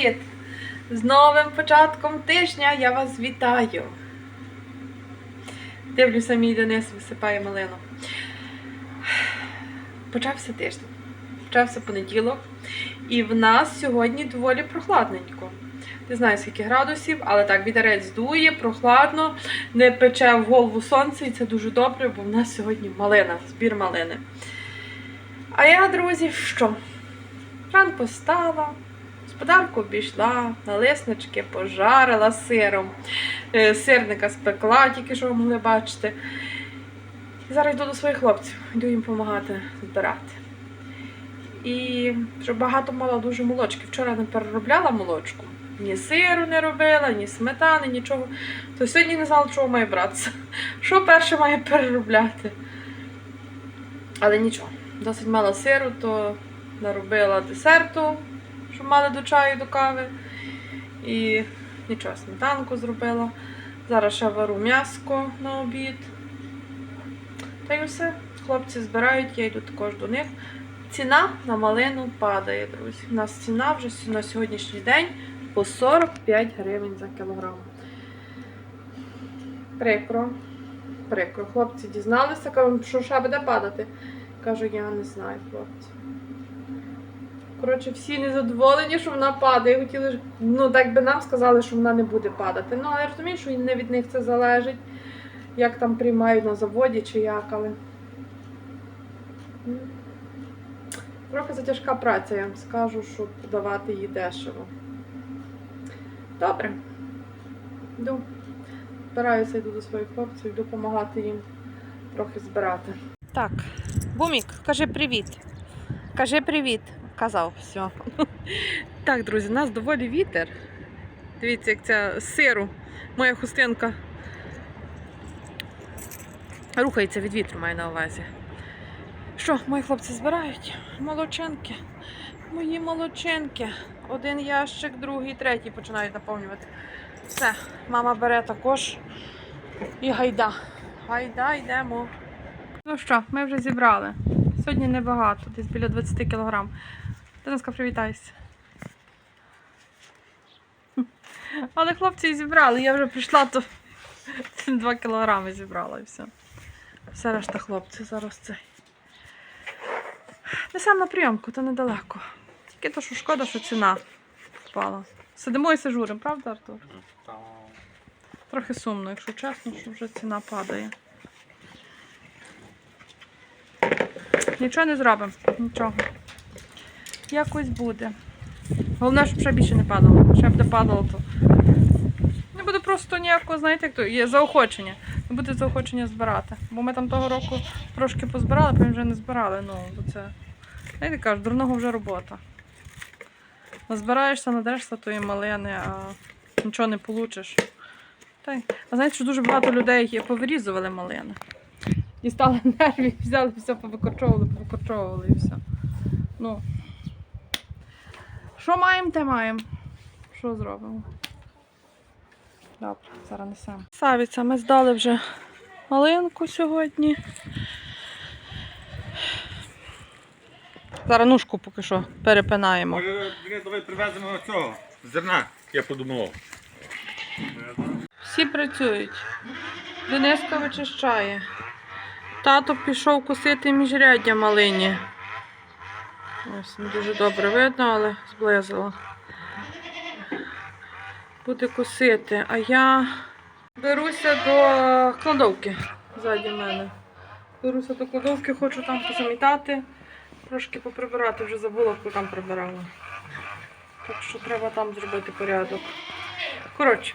привіт! З новим початком тижня я вас вітаю. Дивлюся, мій Денис висипає малину. Почався тиждень. Почався понеділок. І в нас сьогодні доволі прохладненько. Не знаю, скільки градусів, але так, вітерець дує, прохладно, не пече в голову сонце, і це дуже добре, бо в нас сьогодні малина, збір малини. А я, друзі, що? Ранку встала, господарку обійшла, налиснички пожарила сиром, е, сирника спекла, тільки що ви могли бачити. І зараз йду до своїх хлопців, йду їм допомагати збирати. І вже багато мала дуже молочки. Вчора не переробляла молочку. Ні сиру не робила, ні сметани, нічого. То сьогодні не знала, чого має братися. Що перше має переробляти? Але нічого, досить мало сиру, то наробила десерту, мали до чаю, до кави. І нічого, сметанку зробила. Зараз ще вару м'яско на обід. Та й все. Хлопці збирають, я йду також до них. Ціна на малину падає, друзі. У нас ціна вже на сьогоднішній день по 45 гривень за кілограм. Прикро. Прикро. Хлопці дізналися, кажу, що ще буде падати. Кажу, я не знаю, хлопці. Коротше, всі незадоволені, що вона падає. Хотіли, ж- ну так би нам сказали, що вона не буде падати. Ну, але я розумію, що не від них це залежить, як там приймають на заводі чи як, але. Трохи це тяжка праця, я вам скажу, щоб подавати її дешево. Добре. Йду. Збираюся, йду до своїх хлопців, йду допомагати їм трохи збирати. Так, Бумік, кажи привіт. Кажи привіт. Казав, все. Так, друзі, у нас доволі вітер. Дивіться, як ця сиру. Моя хустинка рухається від вітру, маю на увазі. Що, мої хлопці збирають? Молочинки. Мої молочинки. Один ящик, другий, третій починають наповнювати. Все, мама бере також. І гайда. Гайда, йдемо. Ну що, ми вже зібрали. Сьогодні небагато, десь біля 20 кілограм. Дениска, привітайся. Але хлопці зібрали, я вже прийшла, то 2 кілограми зібрала і все. Все решта хлопці зараз цей. Несемо на прийомку, то недалеко. Тільки то, що шкода, що ціна впала. Сидимо і сижуримо, правда, Артур? Трохи сумно, якщо чесно, що вже ціна падає. Нічого не зробимо, нічого. Якось буде. Головне, щоб ще більше не падало. Ще буде падало, то не буде просто ніякого, знаєте, як то є заохочення. Не буде заохочення збирати. Бо ми там того року трошки позбирали, потім вже не збирали. Ну, бо це, знаєте, кажуть, дурного вже робота. Назбираєшся, надрешся тої малини, а нічого не получиш. Та А знаєте, що дуже багато людей повирізували малини. Дістали нервів, взяли все, повикорчовували, повикорчовували і все. Ну. Що маємо, те маємо. Що зробимо? Добре, зараз несемо. Савіця, ми здали вже малинку сьогодні. Зараз ножку поки що перепинаємо. Може, давай привеземо цього зерна, я подумав. Всі працюють. Дениска вичищає. Тато пішов косити міжряддя малині. Ось не дуже добре видно, але зблизило. Буде косити. А я беруся до кладовки ззаді мене. Беруся до кладовки, хочу там позамітати, трошки поприбирати, вже забула, коли там прибирала. Так що треба там зробити порядок. Коротше.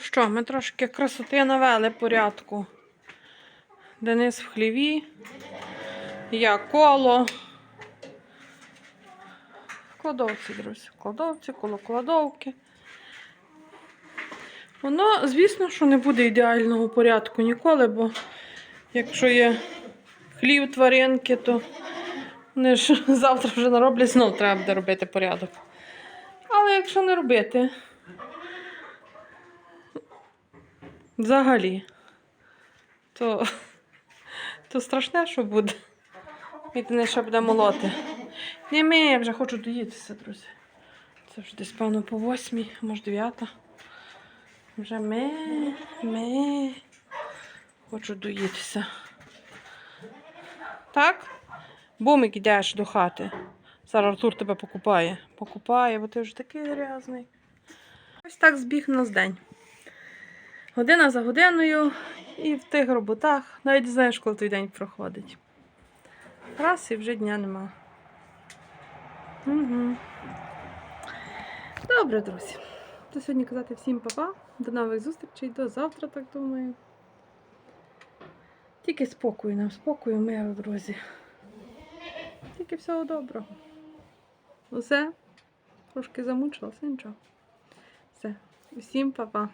Що, ми трошки красоти навели порядку. Денис в хліві, я коло. В кладовці, друзі, в кладовці, коло кладовки. Воно, звісно, що не буде ідеального порядку ніколи, бо якщо є хлів тваринки, то вони ж завтра вже нароблять, знов треба буде робити порядок. Але якщо не робити, Взагалі. То, то страшне, що буде. Єдине, що буде молоти. Не ми, я вже хочу доїтися, друзі. Це вже десь, певно, по восьмій, може дев'ята. Вже ми, ми. Хочу доїтися. Так? Бумик йдеш до хати. Зараз Артур тебе покупає. Покупає, бо ти вже такий грязний. Ось так збіг нас день. Година за годиною і в тих роботах навіть знаєш, коли той день проходить. Раз і вже дня нема. Угу. Добре, друзі. До сьогодні казати всім па-па. До нових зустрічей, до завтра, так думаю. Тільки спокою нам, спокою, миру, друзі. Тільки всього доброго. Усе. Трошки замучилася, нічого. Все. Всім па-па.